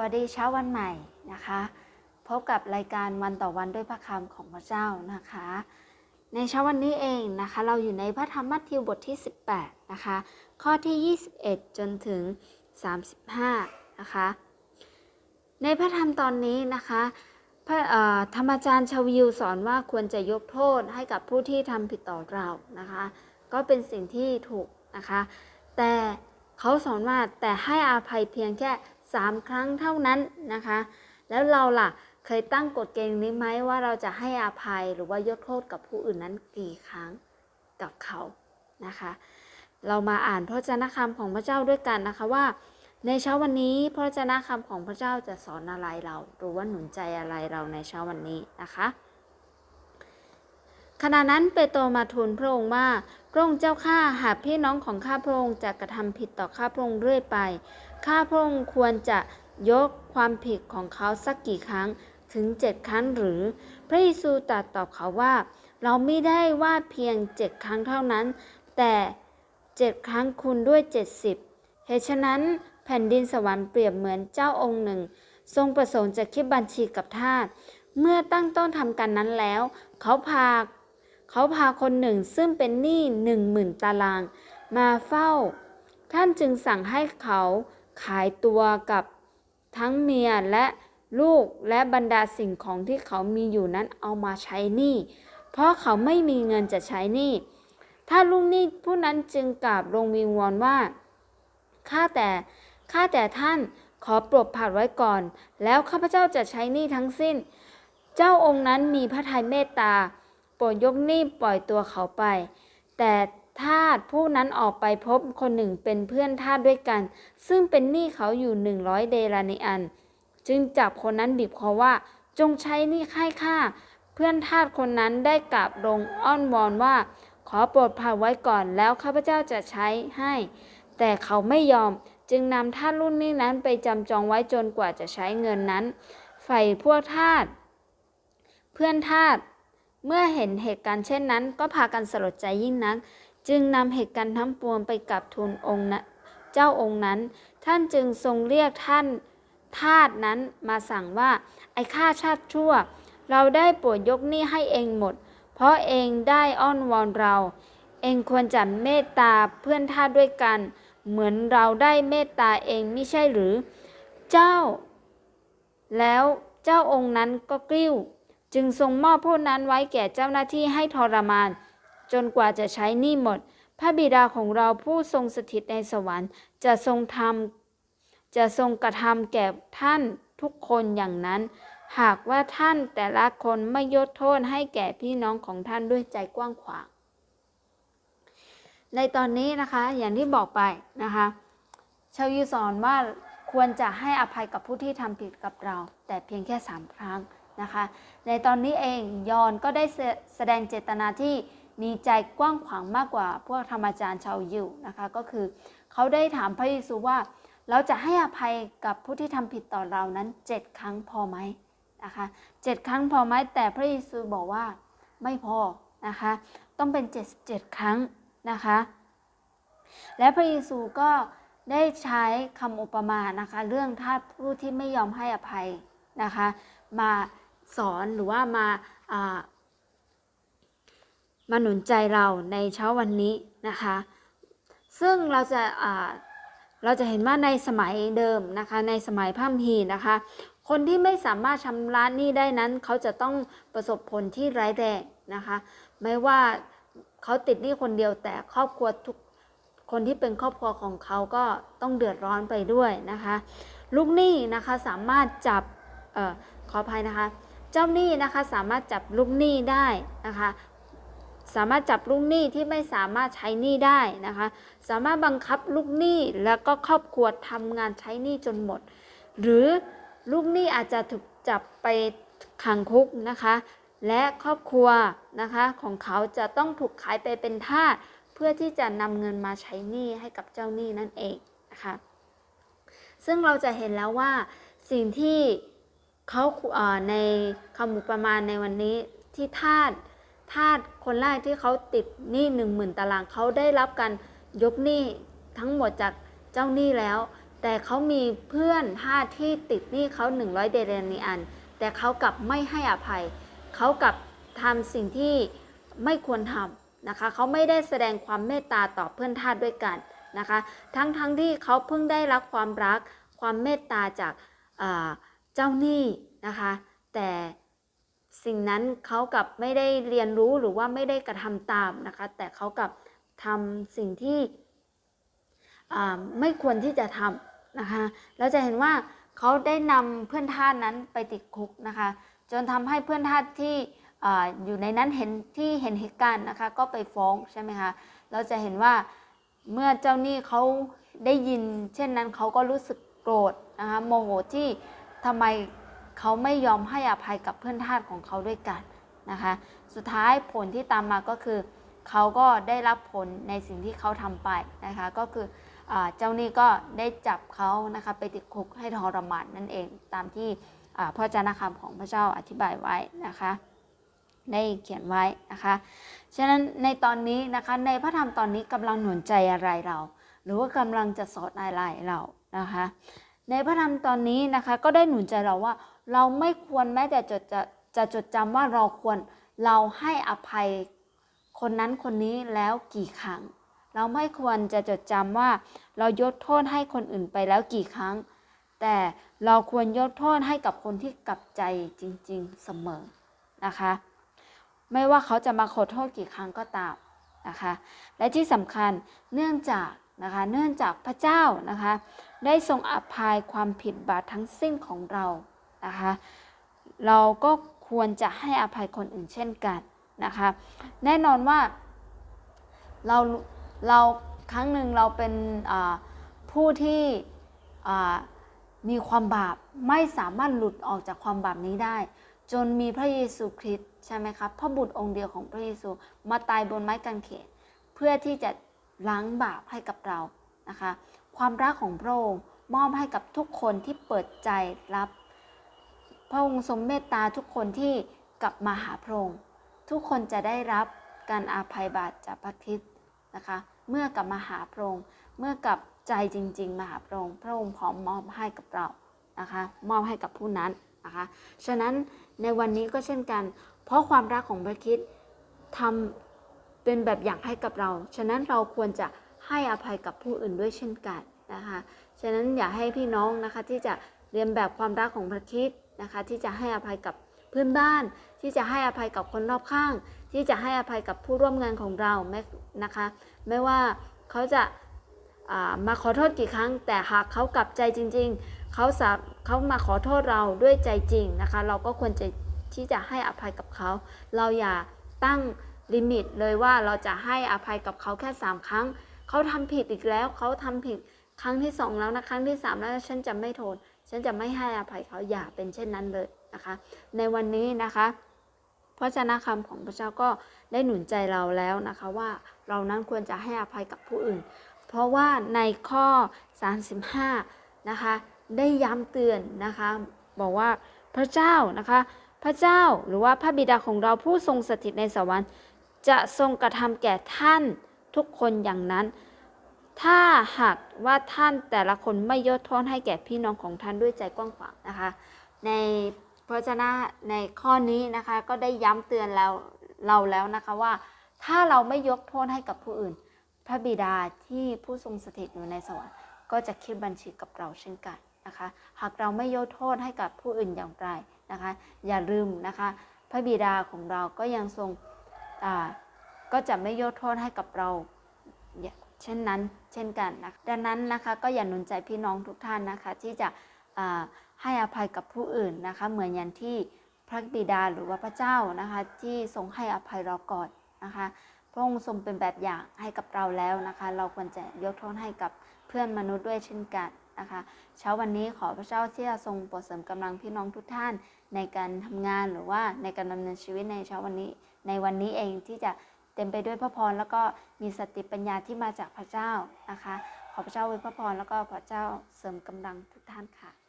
วัสดีเช้าวันใหม่นะคะ พบกับรายการวันต่อวันด้วยพระคำของพระเจ้านะคะ ในเช้าวันนี้เองนะคะ เราอยู่ในพระธรรมมัทธิวบทที่ 18 นะคะ ข้อที่ 21 จนถึง 35 นะคะ ในพระธรรมตอนนี้นะคะพระธรรมอาจารย์ชาวิวสอนว่าควรจะยกโทษให้กับผู้ที่ทำผิดต่อเรานะคะ ก็เป็นสิ่งที่ถูกนะคะ แต่เขาสอนว่าแต่ให้อาภัยเพียงแค่ 3 ครั้งเท่านั้นนะคะ แล้วเราล่ะเคยตั้งกฎเกณฑ์นี้ไหมว่าเราจะให้อภัยหรือว่ายกโทษกับผู้อื่นนั้นกี่ครั้งกับเขานะคะ เรามาอ่านพระวจนะคำของพระเจ้าด้วยกันนะคะว่า ในเช้าวันนี้พระวจนะคำของพระเจ้าจะสอนอะไรเราหรือว่าหนุนใจอะไรเราในเช้าวันนี้นะคะขณะนั้นเปโตรมาทูลพระองค์ว่าพระองค์เจ้าข้าหากพี่น้องของข้าพระองค์จะกระทำผิดต่อข้าพระองค์เรื่อยไป ข้าพระองค์ควรจะยกความผิดของเขาสักกี่ครั้งถึงเจ็ดครั้งหรือ พระเยซูตรัสตอบเขาว่า เราไม่ได้ว่าเพียงเจ็ดครั้งเท่านั้น แต่เจ็ดครั้งคูณด้วยเจ็ดสิบเหตุฉะนั้นแผ่นดินสวรรค์เปรียบเหมือนเจ้าองค์หนึ่ง ทรงประสงค์จะคิดบัญชีกับทาสเมื่อตั้งต้นทำกันนั้นแล้ว เขาพา เขาพาคนหนึ่งซึ่งเป็นหนี้หนึ่งหมื่นตาราง มาเฝ้า ท่านจึงสั่งให้เขา ขายตัวกับทั้งเมียและลูกและบรรดาสิ่งของที่เขามีอยู่นั้นเอามาใช้หนี้ เพราะเขาไม่มีเงินจะใช้หนี้ ถ้าลูกหนี้ผู้นั้นจึงกราบลงวิงวอนว่า ข้าแต่ข้าแต่ท่านขอปลดผัดไว้ก่อน แล้วข้าพเจ้าจะใช้หนี้ทั้งสิ้น เจ้าองค์นั้นมีพระทัยเมตตา โปรดยกหนี้ปล่อยตัวเขาไป แต่ ทาสผู้นั้นออกไปพบคนหนึ่งเป็นเพื่อนทาสด้วยกัน ซึ่งเป็นหนี้เขาอยู่หนึ่งร้อยเดลานิอัน จึงจับคนนั้นบีบคอว่าจงใช้หนี้ให้ข้าเพื่อนทาสคนนั้นได้กราบลงอ้อนวอนว่า ขอโปรดผ่านไว้ก่อนแล้วข้าพเจ้าจะใช้ให้ แต่เขาไม่ยอมจึงนำทาสรุ่นนี้นั้นไปจำจองไว้จนกว่าจะใช้เงินนั้นฝ่ายพวกทาสเพื่อนทาสเมื่อเห็นเหตุการณ์เช่นนั้น ก็พากันสลดใจยิ่งนัก จึงนำเหตุการณ์ทั้งปวงไปกับทูลองค์นะเจ้าองค์นั้น ท่านจึงทรงเรียกท่านทาสนั้นมาสั่งว่าไอ้ข้าชาติชั่ว เราได้โปรดยกหนี้ให้เองหมด เพราะเองได้อ้อนวอนเรา เองควรจะเมตตาเพื่อนทาสด้วยกัน เหมือนเราได้เมตตาเองไม่ใช่หรือ เจ้า แล้วเจ้าองค์นั้นก็กริ้ว จึงทรงมอบผู้นั้นไว้แก่เจ้าหน้าที่ให้ทรมาน จนกว่าจะใช้หนี้หมด พระบิดาของเราผู้ทรงสถิตในสวรรค์ จะทรงทำจะทรงกระทำแก่ท่านทุกคนอย่างนั้น หากว่าท่านแต่ละคนไม่ยกโทษให้แก่พี่น้องของท่านด้วยใจกว้างขวาง ในตอนนี้นะคะอย่างที่บอกไปนะคะชาวยูสอนว่าควรจะให้อภัยกับผู้ที่ทำผิดกับเรา แต่เพียงแค่สามครั้งนะคะ ในตอนนี้เองยอนก็ได้แสดงเจตนาที่ มีใจกว้างขวางมากกว่าพวกธรรมจารย์ชาวยิวนะคะ ก็คือเขาได้ถามพระเยซูว่า เราจะให้อภัยกับผู้ที่ทำผิดต่อเรานั้นเจ็ดครั้งพอไหมนะคะเจ็ดครั้งพอไหมแต่พระเยซูบอกว่าไม่พอนะคะ ต้องเป็น 77 ครั้งนะคะ และพระเยซูก็ได้ใช้คำอุปมานะคะ เรื่องทาสผู้ที่ไม่ยอมให้อภัยนะคะ มาสอนหรือว่ามา มาหนุนใจเราในเช้าวันนี้นะคะ ซึ่งเราจะเราจะเห็นว่าในสมัยเดิมนะคะในสมัยพระคัมภีนะคะ คนที่ไม่สามารถชำระหนี้ได้นั้น เขาจะต้องประสบผลที่ร้ายแรงนะคะ ไม่ว่าเขาติดหนี้คนเดียวแต่ครอบครัวทุกคนที่เป็นครอบครัวของเขาก็ต้องเดือดร้อนไปด้วยนะคะ ลูกหนี้นะคะสามารถจับออขออภัยนะคะ เจ้าหนี้นะคะสามารถจับลูกหนี้ได้นะคะ สามารถจับลูกหนี้ที่ไม่สามารถใช้หนี้ได้นะคะ สามารถบังคับลูกหนี้แล้วก็ครอบครัวทำงานใช้หนี้จนหมด หรือลูกหนี้อาจจะถูกจับไปขังคุกนะคะ และครอบครัวนะคะของเขาจะต้องถูกขายไปเป็นทาสเพื่อที่จะนำเงินมาใช้หนี้ให้กับเจ้าหนี้นั่นเองนะคะซึ่งเราจะเห็นแล้วว่าสิ่งที่เขาในคำอุปมาในวันนี้ที่ทาส ทาสคนแรกที่เขาติดหนี้หนึ่งหมื่นตารางเขาได้รับการยกหนี้ทั้งหมดจากเจ้าหนี้แล้ว แต่เขามีเพื่อนทาสที่ติดหนี้เขา100 เดเรนีอัน แต่เขากลับไม่ให้อภัย เขากลับทำสิ่งที่ไม่ควรทำนะคะ เขาไม่ได้แสดงความเมตตาต่อเพื่อนทาสด้วยกันนะคะ ทั้งๆทที่เขาเพิ่งได้รับความรักความเมตตาจากเจ้าหนี้นะคะ แต่ สิ่งนั้นเขากับไม่ได้เรียนรู้หรือว่าไม่ได้กระทำตามนะคะ แต่เขากับทำสิ่งที่ไม่ควรที่จะทำนะคะ เราจะเห็นว่าเขาได้นำเพื่อนทาสนั้นไปติดคุกนะคะ จนทำให้เพื่อนทาสที่ออยู่ในนั้นเห็นที่เห็นเหตุการณ์นะคะ ก็ไปฟ้องใช่ไหมคะ เราจะเห็นว่าเมื่อเจ้าหนี้เขาได้ยิน เช่นนั้นเขาก็รู้สึกโกรธนะคะโมโหที่ทำไม เขาไม่ยอมให้อภัยกับเพื่อนทาสของเขาด้วยกันนะคะ สุดท้ายผลที่ตามมาก็คือ เขาก็ได้รับผลในสิ่งที่เขาทำไปนะคะ ก็คือเจ้าหนี้ก็ได้จับเขานะคะไปติดคุกให้ทรมานนั่นเองตามที่อ่าพระเจ้านาคำของพระเจ้าอธิบายไว้นะคะ ได้เขียนไว้นะคะ ฉะนั้นในตอนนี้นะคะในพระธรรมตอนนี้กำลังหนุนใจอะไรเรา หรือว่ากำลังจะสอนอะไรเรานะคะ ในพระธรรมตอนนี้นะคะก็ได้หนุนใจเราว่า เราไม่ควรแม้แต่จดจะจะจดจำว่าเราควรเราให้อภัยคนนั้นคนนี้แล้วกี่ครั้ง เราไม่ควรจะจดจำว่าเรายกโทษให้คนอื่นไปแล้วกี่ครั้ง แต่เราควรยกโทษให้กับคนที่กลับใจจริงๆเสมอนะคะ ไม่ว่าเขาจะมาขอโทษกี่ครั้งก็ตามนะคะ และที่สำคัญเนื่องจากนะคะ เนื่องจากพระเจ้านะคะ ได้ทรงอภัยความผิดบาปทั้งสิ้นของเรา นะคะ เราก็ควรจะให้อภัยคนอื่นเช่นกันนะคะ แน่นอนว่าเราเราครั้งหนึ่งเราเป็นผู้ที่มีความบาปไม่สามารถหลุดออกจากความบาปนี้ได้ จนมีพระเยซูคริสต์ใช่ไหมครับพระบุตรองค์เดียวของพระเยซูมาตายบนไม้กางเขนเพื่อที่จะล้างบาปให้กับเรานะคะ ความรักของพระองค์มอบให้กับทุกคนที่เปิดใจรับ พระองค์ทรงเมตตาทุกคนที่กลับมาหาพระองค์ทุกคนจะได้รับการอาภัยบาปจากพระคริสต์นะคะ เมื่อกลับมาหาพระองค์เมื่อกลับใจจริง ๆ มาหาพระองค์พระองค์พร้อมมอบให้กับเรานะคะ มอบให้กับผู้นั้นนะคะ ฉะนั้นในวันนี้ก็เช่นกัน เพราะความรักของพระคริสต์ทำเป็นแบบอย่างให้กับเรา ฉะนั้นเราควรจะให้อภัยกับผู้อื่นด้วยเช่นกันนะคะ ฉะนั้นอย่าให้พี่น้องนะคะที่จะเรียนแบบความรักของพระคริสต์ นะคะ ที่จะให้อภัยกับเพื่อนบ้าน ที่จะให้อภัยกับคนรอบข้าง ที่จะให้อภัยกับผู้ร่วมงานของเราแม้นะคะ ไม่ว่าเขาจะามาขอโทษกี่ครั้ง แต่หากเขากลับใจจริง ๆเขาสาเขามาขอโทษเราด้วยใจจริงนะคะ เราก็ควรจะที่จะให้อภัยกับเขา เราอย่าตั้งลิมิตเลยว่าเราจะให้อภัยกับเขาแค่ 3 ครั้ง เขาทำผิดอีกแล้ว เขาทำผิดครั้งที่สองแล้วนะ ครั้งที่สามแล้วฉันจะไม่โทษ ฉันจะไม่ให้อภัยเขาอย่าเป็นเช่นนั้นเลยนะคะ ในวันนี้นะคะพระเจ้าคำของพระเจ้าก็ได้หนุนใจเราแล้วนะคะว่าเรานั้นควรจะให้อภัยกับผู้อื่น เพราะว่าในข้อ 35 นะคะได้ย้ำเตือนนะคะบอกว่าพระเจ้านะคะพระเจ้าหรือว่าพระบิดาของเราผู้ทรงสถิตในสวรรค์ จะทรงกระทำแก่ท่านทุกคนอย่างนั้น ถ้าหากว่าท่านแต่ละคนไม่ยกโทษให้แก่พี่น้องของท่านด้วยใจกว้างขวางนะคะ ในพระเจ้าในข้อนี้นะคะก็ได้ย้ำเตือนเราเราแล้วนะคะว่า ถ้าเราไม่ยกโทษให้กับผู้อื่น พระบิดาที่ผู้ทรงสถิตอยู่ในสวรรค์ก็จะคิดบัญชีกับเราเช่นกันนะคะ หากเราไม่ยกโทษให้กับผู้อื่นอย่างไรนะคะ อย่าลืมนะคะ พระบิดาของเราก็ยังทรงก็จะไม่ยกโทษให้กับเรา เช่นนั้นเช่นกันนะดังนั้นนะคะก็อย่าหนุนใจพี่น้องทุกท่านนะคะ ที่จะให้อภัยกับผู้อื่นนะคะ เหมือนอย่างที่พระบิดาหรือว่าพระเจ้านะคะ ที่ทรงให้อภัยเราก่อนนะคะพระองค์ทรงเป็นแบบอย่างให้กับเราแล้วนะคะ เราควรจะยกโทษให้กับเพื่อนมนุษย์ด้วยเช่นกันนะคะเช้าวันนี้ขอพระเจ้าที่จะทรงโปรดเสริมกำลังพี่น้องทุกท่าน ในการทำงานหรือว่าในการดำเนินชีวิตในเช้าวันนี้ ในวันนี้เองที่จะ เต็มไปด้วยพระพรแล้วก็มีสติปัญญาที่มาจากพระเจ้านะคะ ขอพระเจ้าไว้พระพรแล้วก็พระเจ้าเสริมกำลังทุกท่านค่ะ